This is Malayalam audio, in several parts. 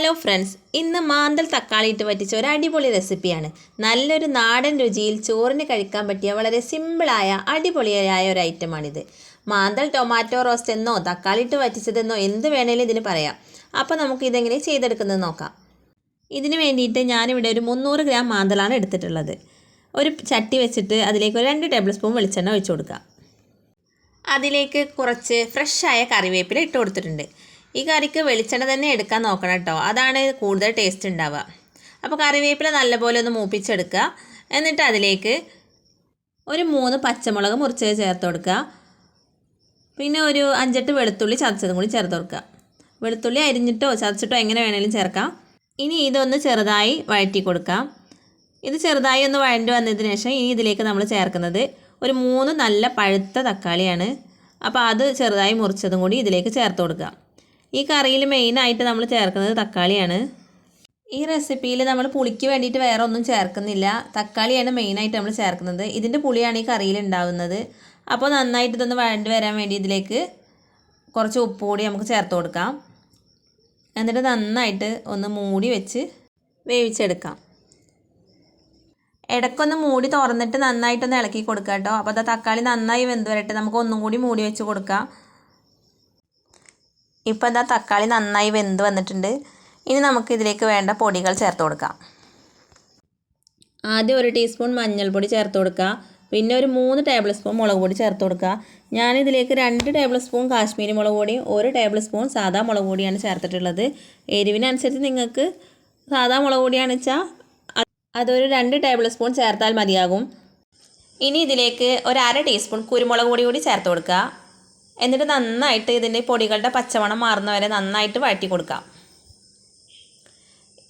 ഹലോ ഫ്രണ്ട്സ് ഇന്ന് മാന്തൽ തക്കാളി ഇട്ട് പറ്റിച്ച ഒരു അടിപൊളി റെസിപ്പിയാണ് നല്ലൊരു നാടൻ രുചിയിൽ ചോറിന് കഴിക്കാൻ പറ്റിയ വളരെ സിമ്പിളായ അടിപൊളിയായ ഒരു ഐറ്റമാണിത് മാന്തൽ ടൊമാറ്റോ റോസ്റ്റ് എന്നോ തക്കാളി ഇട്ട് വറ്റിച്ചതെന്നോ എന്ത് വേണേലും ഇതിന് പറയാം. അപ്പോൾ നമുക്ക് ഇതെങ്ങനെ ചെയ്തെടുക്കുന്നത് നോക്കാം. ഇതിന് വേണ്ടിയിട്ട് ഞാനിവിടെ ഒരു മുന്നൂറ് ഗ്രാം മാന്തലാണ് എടുത്തിട്ടുള്ളത്. ഒരു ചട്ടി വെച്ചിട്ട് അതിലേക്ക് ഒരു രണ്ട് ടേബിൾ സ്പൂൺ വെളിച്ചെണ്ണ ഒഴിച്ചു കൊടുക്കുക അതിലേക്ക് കുറച്ച് ഫ്രഷായ കറിവേപ്പില ഇട്ട് കൊടുത്തിട്ടുണ്ട്. ഈ കറിക്ക് വെളിച്ചെണ്ണ തന്നെ എടുക്കാൻ നോക്കണം കേട്ടോ. അതാണ് കൂടുതൽ ടേസ്റ്റ് ഉണ്ടാവുക. അപ്പോൾ കറിവേപ്പില നല്ലപോലെ ഒന്ന് മൂപ്പിച്ചെടുക്കുക. എന്നിട്ട് അതിലേക്ക് ഒരു മൂന്ന് പച്ചമുളക് മുറിച്ചത് ചേർത്ത് കൊടുക്കുക. പിന്നെ ഒരു അഞ്ചെട്ട് വെളുത്തുള്ളി ചതച്ചതും കൂടി ചേർത്ത് കൊടുക്കുക. വെളുത്തുള്ളി അരിഞ്ഞിട്ടോ ചതച്ചിട്ടോ എങ്ങനെ വേണേലും ചേർക്കാം. ഇനി ഇതൊന്ന് ചെറുതായി വഴറ്റി കൊടുക്കാം ഇത് ചെറുതായി ഒന്ന് വഴണ്ടി വന്നതിന് ശേഷം ഇനി ഇതിലേക്ക് നമ്മൾ ചേർക്കുന്നത് ഒരു മൂന്ന് നല്ല പഴുത്ത തക്കാളിയാണ്. അപ്പോൾ അത് ചെറുതായി മുറിച്ചതും കൂടി ഇതിലേക്ക് ചേർത്ത് കൊടുക്കുക. ഈ കറിയിൽ മെയിനായിട്ട് നമ്മൾ ചേർക്കുന്നത് തക്കാളിയാണ്. ഈ റെസിപ്പിയിൽ നമ്മൾ പുളിക്ക് വേണ്ടിയിട്ട് വേറെ ഒന്നും ചേർക്കുന്നില്ല. തക്കാളിയാണ് മെയിനായിട്ട് നമ്മൾ ചേർക്കുന്നത്. ഇതിന്റെ പുളിയാണ് ഈ കറിയിൽ ഉണ്ടാവുന്നത്. അപ്പോൾ നന്നായിട്ട് ഇതൊന്ന് വഴണ്ടി വരാൻ വേണ്ടി ഇതിലേക്ക് കുറച്ച് ഉപ്പ് കൂടി നമുക്ക് ചേർത്ത് കൊടുക്കാം. എന്നിട്ട് നന്നായിട്ട് ഒന്ന് മൂടി വെച്ച് വേവിച്ചെടുക്കാം. ഇടയ്ക്കൊന്ന് മൂടി തുറന്നിട്ട് നന്നായിട്ടൊന്ന് ഇളക്കി കൊടുക്കാം കേട്ടോ. അപ്പോൾ അത് തക്കാളി നന്നായി വെന്ത് വരട്ടെ. നമുക്ക് ഒന്നും കൂടി മൂടി വെച്ച് കൊടുക്കാം. ഇപ്പോൾ എന്താ തക്കാളി നന്നായി വെന്ത് വന്നിട്ടുണ്ട്. ഇനി നമുക്ക് ഇതിലേക്ക് വേണ്ട പൊടികൾ ചേർത്ത് കൊടുക്കാം. ആദ്യം ഒരു ടീസ്പൂൺ മഞ്ഞൾപ്പൊടി ചേർത്ത് കൊടുക്കുക. പിന്നെ ഒരു മൂന്ന് ടേബിൾ സ്പൂൺ മുളക് പൊടി ചേർത്ത് കൊടുക്കുക. ഞാനിതിലേക്ക് രണ്ട് ടേബിൾ സ്പൂൺ കാശ്മീരി മുളക് പൊടിയും ഒരു ടേബിൾ സ്പൂൺ സാധാ മുളക് പൊടിയാണ് ചേർത്തിട്ടുള്ളത്. എരിവിനനുസരിച്ച് നിങ്ങൾക്ക് സാധാ മുളക് പൊടിയാണ് വെച്ചാൽ അതൊരു രണ്ട് ടേബിൾ സ്പൂൺ ചേർത്താൽ മതിയാകും. ഇനി ഇതിലേക്ക് ഒരു അര ടീസ്പൂൺ കുരുമുളക് പൊടി കൂടി ചേർത്ത് കൊടുക്കുക. എന്നിട്ട് നന്നായിട്ട് ഇതിന്റെ പൊടികളുടെ പച്ചമണം മാറുന്നവരെ നന്നായിട്ട് വഴറ്റി കൊടുക്കാം.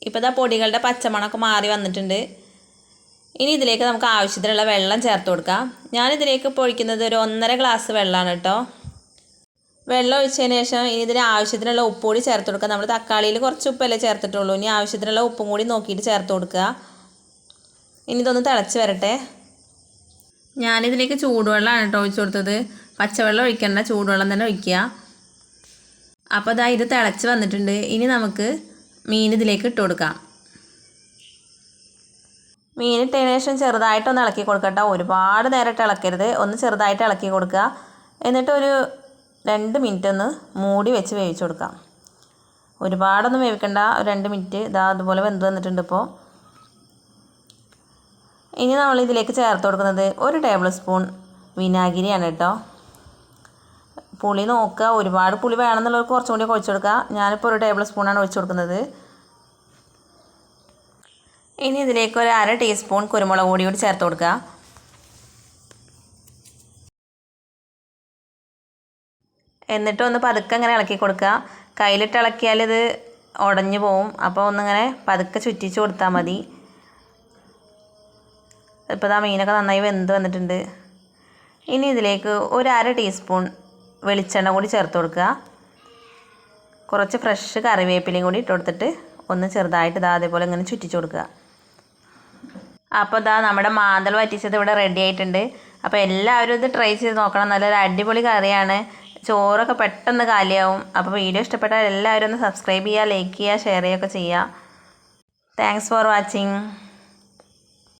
ഇപ്പോൾ ഇതാ പൊടികളുടെ പച്ചമണമൊക്കെ മാറി വന്നിട്ടുണ്ട്. ഇനി ഇതിലേക്ക് നമുക്ക് ആവശ്യത്തിനുള്ള വെള്ളം ചേർത്ത് കൊടുക്കാം. ഞാനിതിലേക്ക് പൊഴിക്കുന്നത് ഒരു ഒന്നര ഗ്ലാസ് വെള്ളമാണ് കേട്ടോ വെള്ളം ഒഴിച്ചതിന് ശേഷം ഇനി ഇതിന് ആവശ്യത്തിനുള്ള ഉപ്പ് കൂടി ചേർത്ത് കൊടുക്കുക നമ്മൾ തക്കാളിയിൽ കുറച്ച് ഉപ്പല്ലേ ചേർത്തിട്ടുള്ളൂ. ഇനി ആവശ്യത്തിനുള്ള ഉപ്പും കൂടി നോക്കിയിട്ട് ചേർത്ത് കൊടുക്കുക ഇനി ഇതൊന്ന് തിളച്ച് വരട്ടെ. ഞാനിതിലേക്ക് ചൂടുവെള്ളമാണ് കേട്ടോ ഒഴിച്ചു കൊടുത്തത്. പച്ചവെള്ളം ഒഴിക്കണ്ട ചൂടുവെള്ളം തന്നെ ഒഴിക്കുക. അപ്പോൾ ഇതാ ഇത് തിളച്ച് വന്നിട്ടുണ്ട്. ഇനി നമുക്ക് മീൻ ഇതിലേക്ക് ഇട്ട് കൊടുക്കാം. മീൻ ഇട്ടതിന് ശേഷം ചെറുതായിട്ടൊന്ന് ഇളക്കി കൊടുക്കട്ടോ ഒരുപാട് നേരമായിട്ട് ഇളക്കരുത്. ഒന്ന് ചെറുതായിട്ട് ഇളക്കി കൊടുക്കുക. എന്നിട്ട് ഒരു രണ്ട് മിനിറ്റ് ഒന്ന് മൂടി വെച്ച് വേവിച്ച് കൊടുക്കാം. ഒരുപാടൊന്നും വേവിക്കണ്ട. രണ്ട് മിനിറ്റ്. ഇതാ അതുപോലെ വെന്ത് വന്നിട്ടുണ്ട് ഇപ്പോൾ ഇനി നമ്മൾ ഇതിലേക്ക് ചേർത്ത് കൊടുക്കുന്നത് ഒരു ടേബിൾ സ്പൂൺ വിനാഗിരിയാണ് കേട്ടോ. പുളി നോക്കുക. ഒരുപാട് പുളി വേണമെന്നുള്ളവർക്ക് കുറച്ചും കൂടി ഒഴിച്ചു കൊടുക്കുക. ഞാനിപ്പോൾ ഒരു ടേബിൾ സ്പൂണാണ് ഒഴിച്ചു കൊടുക്കുന്നത്. ഇനി ഇതിലേക്ക് ഒരു അര ടീസ്പൂൺ കുരുമുളക് പൊടി കൂടി ചേർത്ത് കൊടുക്കുക. എന്നിട്ട് ഒന്ന് പതുക്കെ അങ്ങനെ ഇളക്കി കൊടുക്കുക. കയ്യിലിട്ട് ഇളക്കിയാൽ ഇത് ഉടഞ്ഞു പോവും. അപ്പോൾ ഒന്നിങ്ങനെ പതുക്കെ ചുറ്റിച്ച് കൊടുത്താൽ മതി. ഇപ്പോൾ ആ മീനൊക്കെ നന്നായി വെന്ത് വന്നിട്ടുണ്ട്. ഇനി ഇതിലേക്ക് ഒരു അര ടീസ്പൂൺ വെളിച്ചെണ്ണ കൂടി ചേർത്ത് കൊടുക്കുക. കുറച്ച് ഫ്രഷ് കറിവേപ്പിലയും കൂടി ഇട്ട് കൊടുത്തിട്ട് ഒന്ന് ചെറുതായിട്ട് ഇതാ അതേപോലെ ഇങ്ങനെ ചുറ്റിച്ച് കൊടുക്കുക. അപ്പോൾ ഇതാ നമ്മുടെ മാന്തൽ വറ്റിച്ചത് ഇവിടെ റെഡി ആയിട്ടുണ്ട്. അപ്പോൾ എല്ലാവരും ഇത് ട്രൈ ചെയ്ത് നോക്കണം. നല്ലൊരു അടിപൊളി കറിയാണ്. ചോറൊക്കെ പെട്ടെന്ന് കാലിയാവും. അപ്പോൾ വീഡിയോ ഇഷ്ടപ്പെട്ടാൽ എല്ലാവരും ഒന്ന് സബ്സ്ക്രൈബ് ചെയ്യുക ലൈക്ക് ചെയ്യുക ഷെയർ ചെയ്യുകയൊക്കെ ചെയ്യുക. Thanks for watching